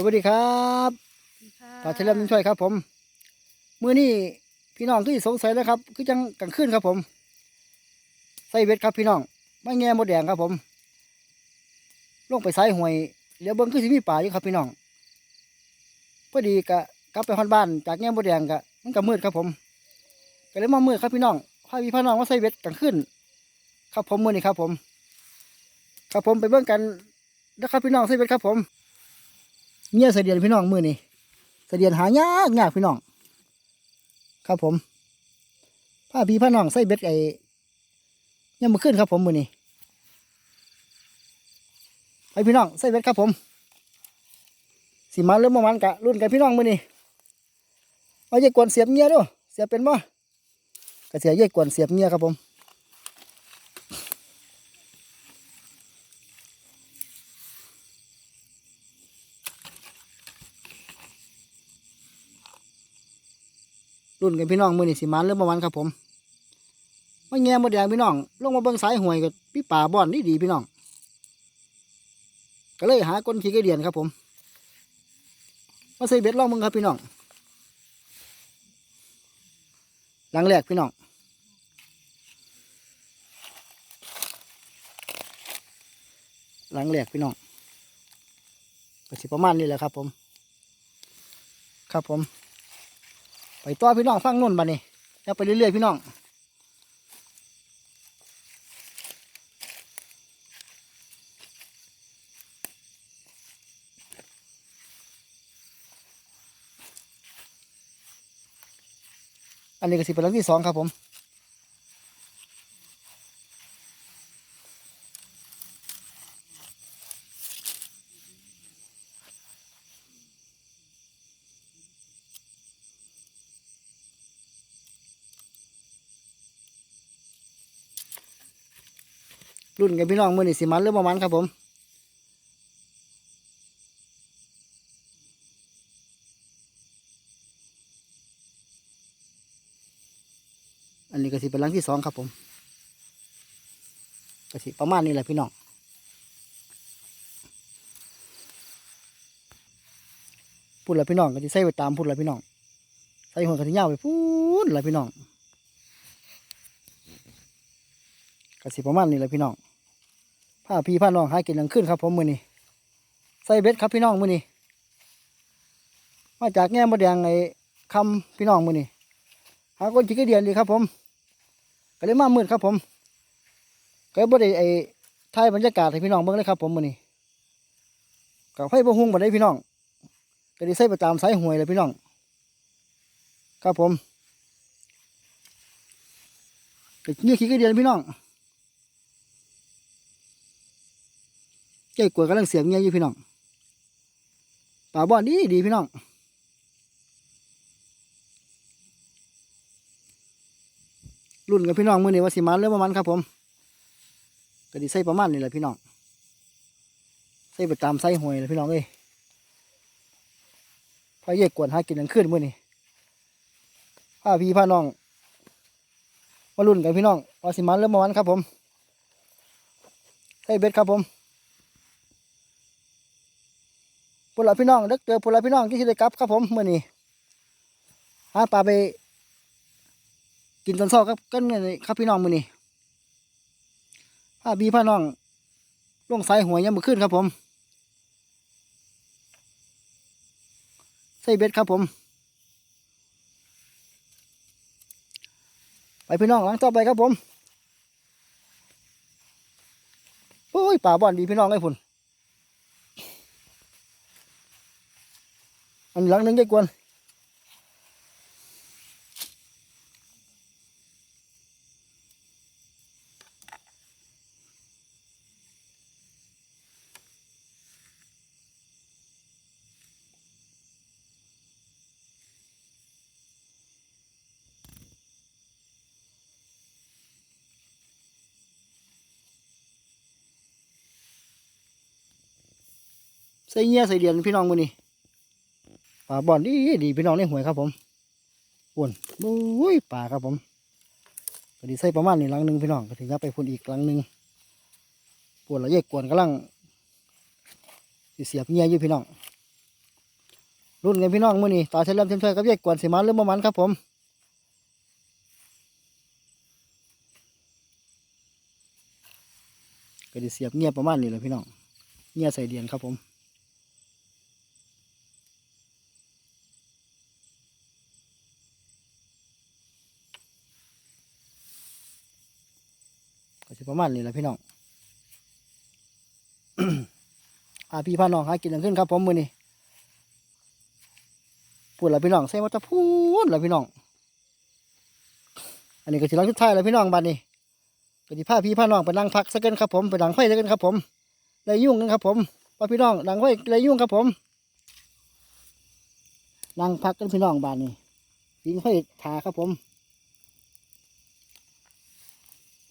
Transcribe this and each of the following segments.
สวัสดีครับตาเฉลิมยิ่งช่วยครับ ผม มื้อนี้พี่น้องที่สงสัยนะครับ คือจังกลางคืนครับผม ใส่เบ็ดครับพี่น้องไม่แง่มดแดงครับผม ลงไปสายห่วยเดี๋ยวเบิ้งคือสิมีป่าอยู่ครับพี่น้อง พอดีกะกลับไปฮอนบ้าน จากแง่มดแดงกะมันก็มืดครับผมก็เลยมามืดครับพี่น้องพาพี่พี่น้องมาใส่เบ็ดกลางคืนครับผมมื้อนี้ครับผม ครับผมไปเบิ่งกันนะครับพี่น้องใส่เบ็ดครับผม เมียเสดียนพี่น้องมือนี่เสดียนหายากยากพี่น้อง ครับผมผ้าพี่ผ้าน้องใส่เบ็ดไอ้ยังมาขึ้นครับผมมือนี่ไปพี่น้องใส่เบ็ดครับผมสีมันเริ่มมามันกะรุ่นกันพี่น้องมือนี่เอาเย่กวนเสียบเมียด้วยเสียบเป็นบ่กระเสียเย่กวนเสียบเมียครับผม รุ่นกันพี่น้องมือนี่สิมันเริ่มประมาณครับผมมาแง่มดแดงพี่น้อง ลงมาเบิ่งสายห่วยกับพี่ป่าบ่อนนี่ดีพี่น้อง ก็เลยหาก้นขี้กระเดียนครับผม มาใส่เบ็ดล่องมึงครับพี่น้อง หลังแรกพี่น้องหลังแรกพี่น้องก็สิประมาณนี้แหละครับผม ครับผม ต่อพี่น้องฟังนุ่นบ้านี้จะไปเรื่อยๆพี่น้องอันนี้ก็สิเป็นหลังที่สองครับผม รุ่นกันพี่น้องมือนี่สิมันเริ่มประมาณครับผมอันนี้ก็สิเป็นหลังที่สองครับผมก็สิประมาณนี้แหละพี่น้องพูดละพี่น้องก็จะใส่ไปตามพูดละพี่น้องใส่หัวกระถิ่นยาวไปพูดละพี่น้องก็สิประมาณนี้แหละพี่น้อง ผ้าพี่ผ้าน้องหากินหลังขึ้นครับผมมือนี้ใส่เบ็ดครับพี่น้องมือนี้มาจากแง่มดแดงไอ้คำพี่น้องมือนี้หาคนจิกเดียนดีครับผมก็เลยมามืดครับผมก็บ่ได้ไอ้ถ่ายบรรยากาศให้พี่น้องเบิ่งเลยครับผมมือนี้ก็ไฟบ่ฮุ่งบ่ได้พี่น้องก็ได้ใส่ประจามสายหวยเลยพี่น้อง ครับผมก็นี่ขี้กระเดียนพี่น้อง เจ้กล้วยกำลังเสียงเงี้ยอยู่พี่น้องปลาบ่อนดีดีพี่น้องรุ่นกับพี่น้องมือนี้ว่าสิมันเริ่มประมาณครับผมก็ดีใส่ประมาณนี่แหละพี่น้องใส่ไปตามไส้หวยเลยพี่น้องเอ้ยพาเยกกวนหากินกลางคืนมือนี้พาพี่พาน้องมารุ่นกันพี่น้องว่าสิมันเริ่มประมาณครับผมใส่เบ็ดครับผม พวกเราพี่น้องเด็กเจอพวกเราพี่น้องที่ได้กลับครับผมเมื่อนี้หาปลาไป กินตอนเช้าครับกันเนี่ยครับพี่น้องมื่อนี่ผ้าบีผ้าน้องลงสายหัวยยังมือขึ้นครับผมใส่เบ็ดครับผม ไปพี่น้องหลังต่อไปครับผมโอ้ยป่าบ่อนดีพี่น้องไอ้พุ่น อันหลังหนึงได้กวนใส่เงี้ยใส่เดียนพี่น้องมือนี่ ป่าบอนดีดีพี่น้องในหวยครับผมป่วนโอ้ยป่าครับผมก็ดีใส่ประมาณนี้ลังหนึ่งพี่น้องก็ถึงจะไปพุ่นอีกลังหนึ่งปวดละเยกกวนกำลังเสียบเงี้ยอยู่พี่น้องรุ่นกันพี่น้องมื้อนี้ตาเฉลิมเทียมช่ยกับยายกวนสิมาหรือบ่มันครับผมก็ด้เสียบเงียบประมาณนี้แหละพี่น้องเงียใส่เดียนครับผม สิประมาณนี้แหละพี่น้องอาพี่พาน้องหากินกันขึ้นครับผมมือนี้พูดล้วพี่น้องใส่ว่าจะพูดล้วพี่น้อง อันนี้ก็สิหลังสุดท้ายล้วพี่น้องบัดนี้ก็สิพาพี่พาน้องไปนั่งพักสักกันครับผมไปดังไฟสักกันครับผมไรยุ่งกันครับผมพาพี่น้องดังไฟไรยุ่งครับผมนั่งพักกันพี่น้องบัดนี้ปิงไฟถาครับผม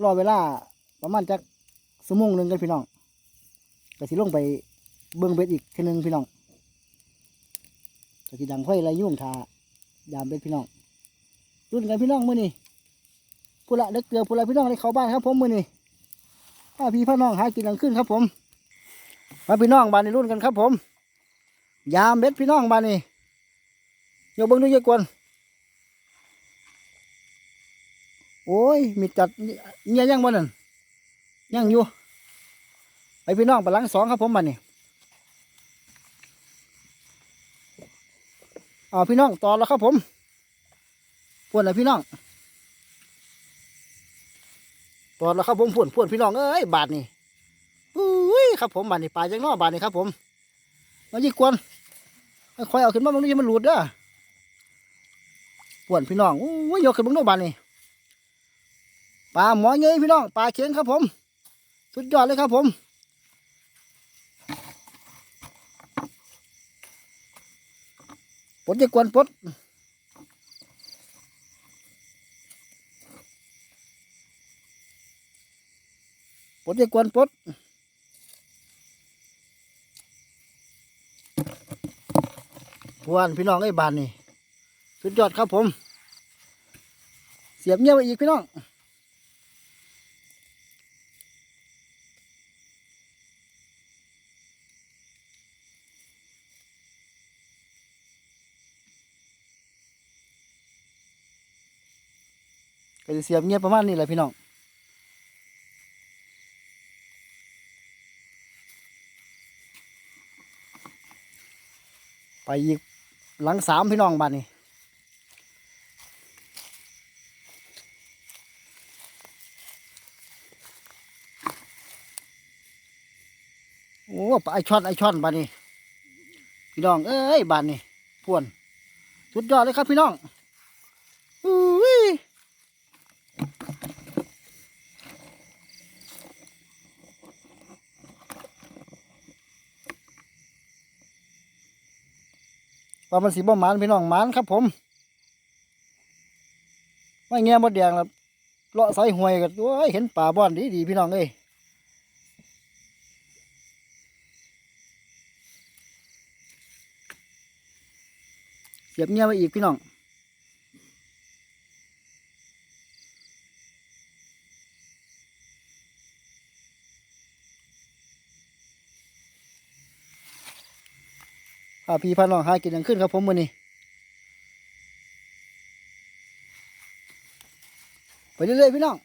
รอเวลา ประมาณจักสมงหนึ่งกันพี่น้องก็สิลงไปเบิ่งเบ็ดอีกทีหนึงพี่น้องก็สิดังไฟไรยุ่งทายามเป็นพี่น้องรุ่นกันพี่น้องมื้อนี้ผู้ละเด็กเกลือผู้ละพี่น้องได้เข้าบ้านครับผมมื้อนี้ถ้าพี่พ่อน้องหากินกลางคืนครับผมมาพี่น้องบ้านนี้รุ่นกันครับผม ยามเบ็ดพี่น้องบ้านนี้ยเบิ้งดูยายกวนโอ้ยมีจัดเงียยังบ่นั่น ยังอยู่ไปพี่น้องปหลังสองครับผมบ้านนี้อ่าพี่น้องต่อแล้วครับผมพวนแล้วพี่น้องต่อแล้วครับผมพวนพวนพี่น้องเอ้ยบาทนี่อุ้ยครับผมบาทนี่ปลาจังนอบาทนี่ครับผมมายี่กวนคอยเอาขึ้นมาบางทีมันหลุดเด้อพวนพี่น้องอุ้ยยกขึ้นบางโนบาทนี่ปลาหมอเงยพี่น้องปลาเข็งครับผม สุดยอดเลยครับผมปลดจะกวนปดปลดจะกวนปดพวนพี่น้องไอ้บานนี่ สุดยอดครับผม เสียบเงี้ยไปอีกพี่น้อง เสียบเงียบประมาณนี้แหละพี่น้องไปอีกหลังสามพี่น้องบ้านนี้โอ้ปลาไอช่อนไอช่อนบ้านนี้ พี่น้องเอ้ยบ้านนี้พวน สุดยอดเลยครับพี่น้องอุ้ย ว่ามันสีบ่หมานพี่น้องหมานครับผมไม่เง่มดแดงแล้วเลาะสายห่วยกันโอ้ยเห็นป่าบ้อนดีดีพี่น้องเอ้ยเสียบเงี้ยไปอีกพี่น้อง พาพี่พาน้องหากินอย่างขึ้นครับผมมือนี้ไปเรื่อยๆพี่น้อง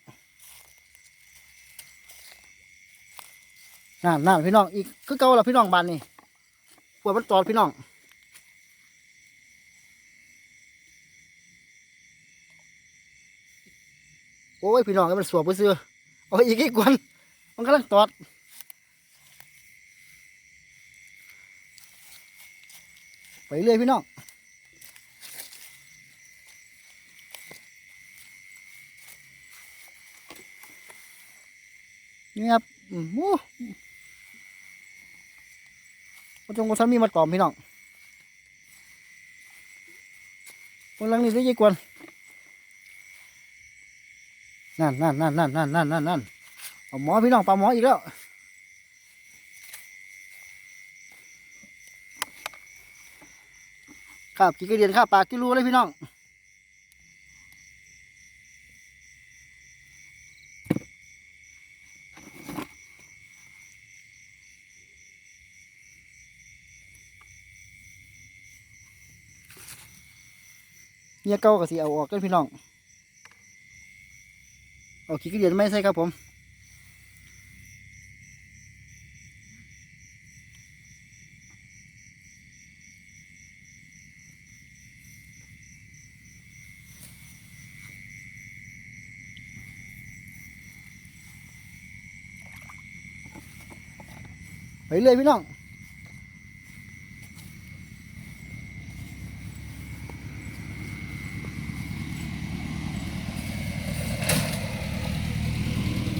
นั่นนั่นพี่น้อง อีกคือเก่าละพี่น้องบานนี่ปวดมันตอดพี่น้องโอ้ยพี่น้องก็มันสวบไปซื้อเอาอีกอีกกวนมันกำลังตอด ไปเรื่อยพี่น้องนี่ครับโอ้ปจงกสามีมาตอมพี่น้องคนลังนี่ได้ยี่กวนนั่นนั่นนั่นนั่นนั่นนั่นนั่นหมอพี่น้องปลาหมออีกแล้ว ครับกี่กระเดียนครับปากกี่รูเลยพี่น้องเงี้ยเก่าก็สิเอาออกกันพี่น้องเอาขี้กระเดียนไม่ใส่ครับผม ไปเลยพี่น้อง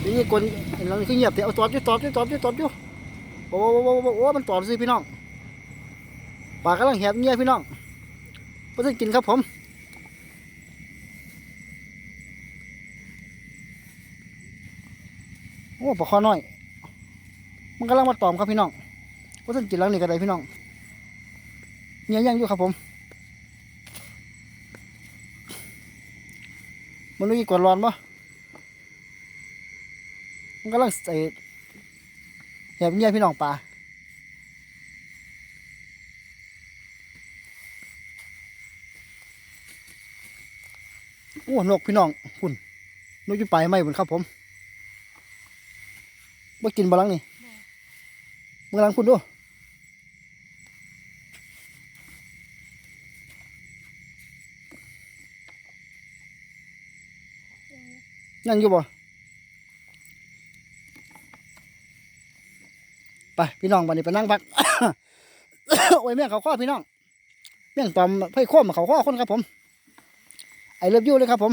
นี่คนเราคือเงียบแต่เอาตอดอยู่ตอดอยู่ตอดอยู่ตอดอยู่โอ้โหโอ้โหโอ้มันตอดสิพี่น้องปากกำลังแหบเงียบพี่น้องเพื่อนกินครับผมโอ้ปลาคอน้อย มันกำลังมาตอมครับพี่น้องเพื่อกินลังนี่ก็ได้พี่น้องเงียยังอยู่ครับผมมันรู้กี่กวนร้อนปะมันกำลังใส่แหบเงียพี่น้องปลาโอ้นกพี่น้องคุณนกอยู่ปลายไม้บนครับผมมากินบาลังนี่ บาลังคุณดูยังอยู่บ่ไปพี่น้องวันนี้ไปนั่งพัก โอ้ยแม่งเขาข้อพี่น้องแม่งตอมไพ่ข้อมาเขาข้อคนครับผม ไอเลิฟยูเลยครับผม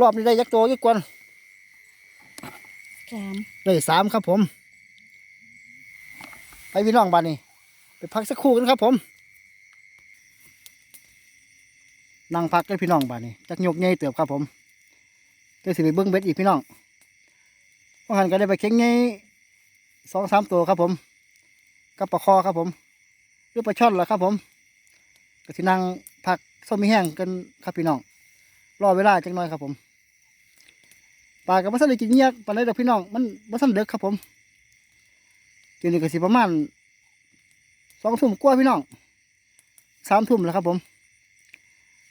รอบนี้ได้ยักษ์โตยักษ์กวนสามได้สามครับผม ไปพี่น้องบ้านนี้ไปพักสักครู่กันครับผมนั่งพักกันพี่น้องบ้านนี้จักยกใหญ่เติบครับผมเดี๋ยวสิไปเบิ้งเบ็ดอีกพี่น้องพอหันก็ได้ไปเข็งใหญ่สองสามตัวครับผมกับปลาคอครับผมหรือปลาช่อนล่ะครับผมก็ที่นั่งผักส้มมีแห้งกันครับพี่น้องรอเวลาจังน่อยครับผมปลากับมัสันได้กินเงียกปลาไหลเด็กพี่น้องมันมัสั่นเด็กครับผม เดี๋ยวนี้ก็สิประมาณสองทุ่มกว่าพี่น้องสามทุ่มแล้วครับ ผม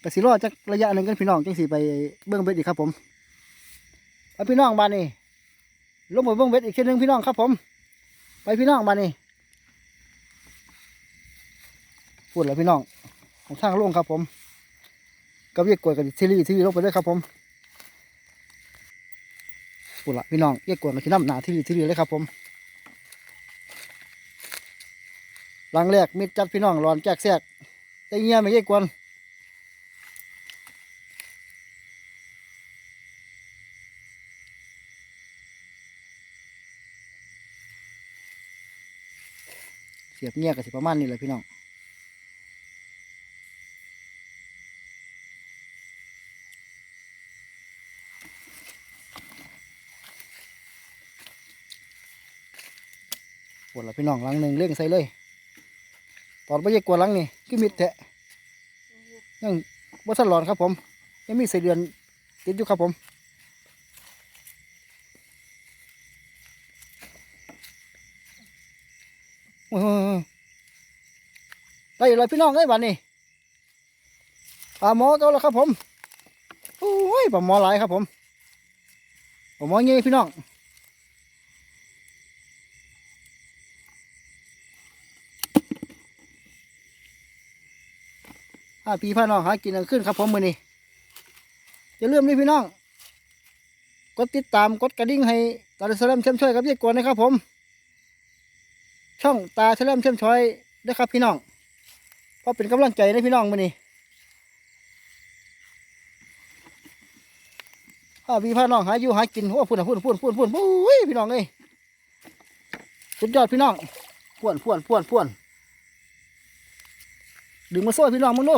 ก็สิรอจักระยะหนึ่งกันพี่น้องจังสิไปเบื้องเบ็ดอีกครับ ผมแล้วพี่น้องบ้านนี้ลงไปเบิ้องเบ็ดอีกเช่นหนึ่งพี่น้องครับ ผม ไปพี่น้องมานี่พูดแล้วพี่น้องของทางลงครับ ผมกับเรียกกวยกับทีรีทีรีลงไปด้วยครับ ผมพูดละพี่น้องเรียกกวยกับที่น้ำหนาทีรีทีรีเลยครับ ผม หลังแรกมิดจัดพี่น้องรอนแจกแซกได้เงี้ยไม่เรียกวนเสียบเงี้ยกับสิประมาณนี้เลยพี่น้องปวดละพี่น้องหลังหนึ่งเร่งใส่เลย อนไม่ใช่กวลังนี่คือมิดแทะยังบ่ทันหลอนครับผม ยังมีใส่เดือนติดอยู่ครับผมได้เลยพี่น้องเอ้ยวันนี้ปลาหมอเก่าแล้วครับผม โอ้ยปลาหมอหลายครับผมปลาหมอเงี้ยพี่น้องาพี่พ่อน้องหากินกลางคืนครับผมมือนี้อย่าลืมนี่พี่น้อง กดติดตามกดกระดิ่งให้ตาลสลัมเชื่อมช่วยกับยายกวนนะครับผม ช่องตาเฉลิมเชื่อมช้อยนะครับพี่น้องเพราะเป็นกำลังใจนะพี่น้องมือนี้ถ้าพี่พ่อน้องหาอยู่หากินโอ้พูดนะพูดพูดพูดพูดพูดพี่น้องเอ้ยสุดยอดพี่น้องพ่วนพ่วนพ่วนพ่วนดึงมาโซ่พี่น้องมึงดู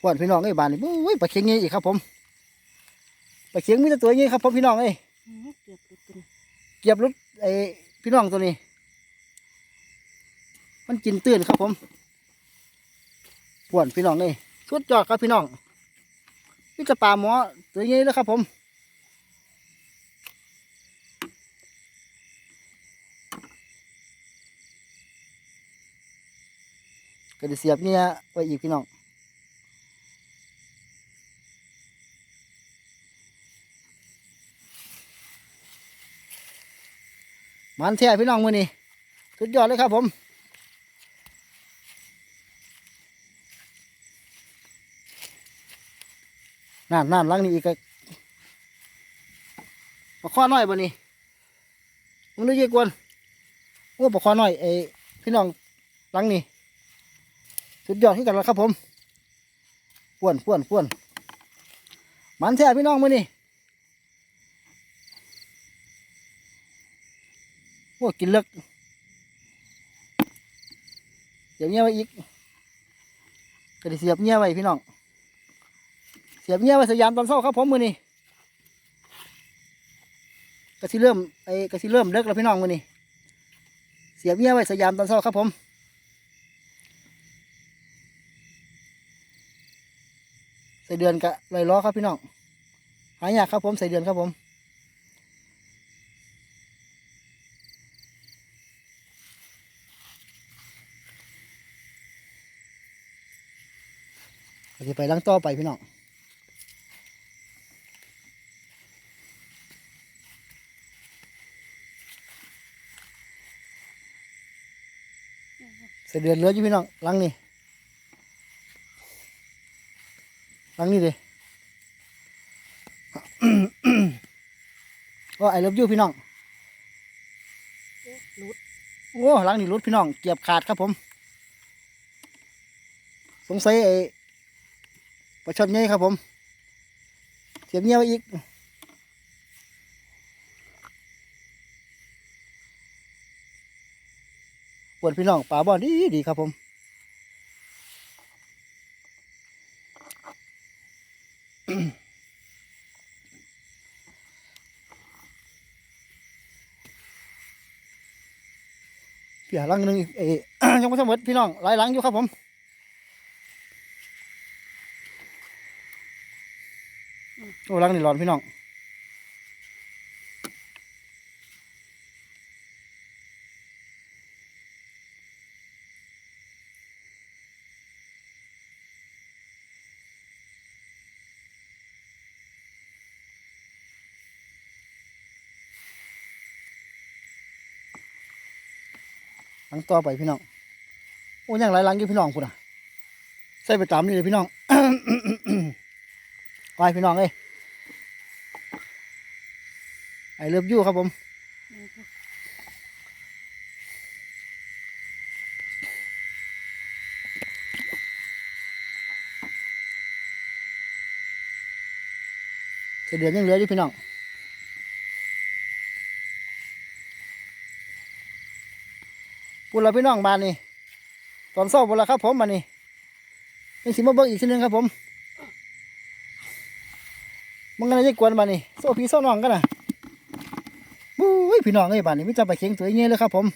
พ่วนพี่น้องเอ้บานนี่ปุ้ยปลาเค็งงี้อีกครับ ผมปลาเค็งมีแต่ตัวงี้ครับผมพี่น้องเอ้เกือบหลุดเป็นเหยียบรถไอ้พี่น้องตัวนี้ มันกินตื้นครับ ผมปวนพี่น้องเลยสุดยอดครับพี่น้องนี่จะปลาหมอตัวนี้แล้วครับ ผมก็จะเสียบเนี่ยไว้อีกพี่น้อง มันแท้พี่น้องมือนี้สุดยอดเลยครับผมนั่นนั่นลังนี้อีกก็ปลาข้อน้อยบ่นี่มึงนึกยี่กวนโอ้ปลาข้อน้อยไอ้พี่น้องลังนี้สุดยอดที่กันแล้วครับผมป้วนป้วนป้วนมันแท้พี่น้องมือนี่ โอ้กินเลิกเสียบเงี้ยไว้อีกก็ได้เสียบเงี้ยไว้พี่น้อง เสียบเงี้ยไว้สยามตอนเช้าครับผมมือนี่ก็สิเริ่มไอ้ก็สิเริ่มเลิกแล้วพี่น้องมือนี่เสียบเงี้ยไว้สยามตอนเช้าครับผมใส่เดือนกะลอยล้อครับพี่น้องหายากครับผมใส่เดือนครับผม จะไปล้างต่อไปพี่น้องใส่เดือนเลืออยู่พี่น้องล้างนี่ล้างนี่เลยก็ไอเลิฟยูพี่น้องรุดโอ้หลังนี่รุดพี่น้อง เกียบขาดครับผม สงสัยไอ ประชดไงครับผม เสียบเงี้ยไว้อีกปวดพี่น้องป่าบ่อนดีดีครับผมเปียหลังหนึ่งเอยังไม่ทั้งหมดพี่น้องหลายหลังอยู่ครับผม โอ้หลังนี่ร้อนพี่น้องหลังต่อไปพี่น้อง โอ้ยังหลายหลังอยู่พี่น้องคุณอะ ใส่ไปตามนี่เลยพี่น้องไปพี่น้องเอ้ยไอ เลิฟยูครับผมเสเดือนยังเหลืออยู่พี่น้องปุ่นละพี่น้องบานนี่ตอนเช้าปุ่นละครับผมบานนี่ยังสิมาเบิ่งอีกทีหนึงครับผมมึงกันจะกวนบานนี่โซ่พี่โซ่น้องกันนะ ยพี่น้องเอ้ยบานนี่มิจะไปเข็งตัวเงี้ยเลยครับ ผม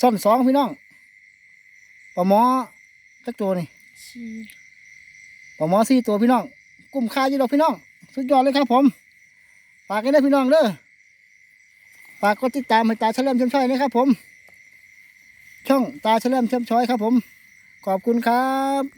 ซ่อนสองพี่น้องปลาหมอจักตัวนี่ชีปลาหมอสี่ตัวพี่น้อง กุ้มค่าอยู่ดอกพี่น้อง สุดยอดเลยครับ ผมฝากกันได้อพี่น้องเด้อฝากกดติดตามให้ตาเฉลิมเชมช่อยนะครับ ผม ช่องตาเฉลิมเชมช่อยครับ ผม ขอบคุณครับ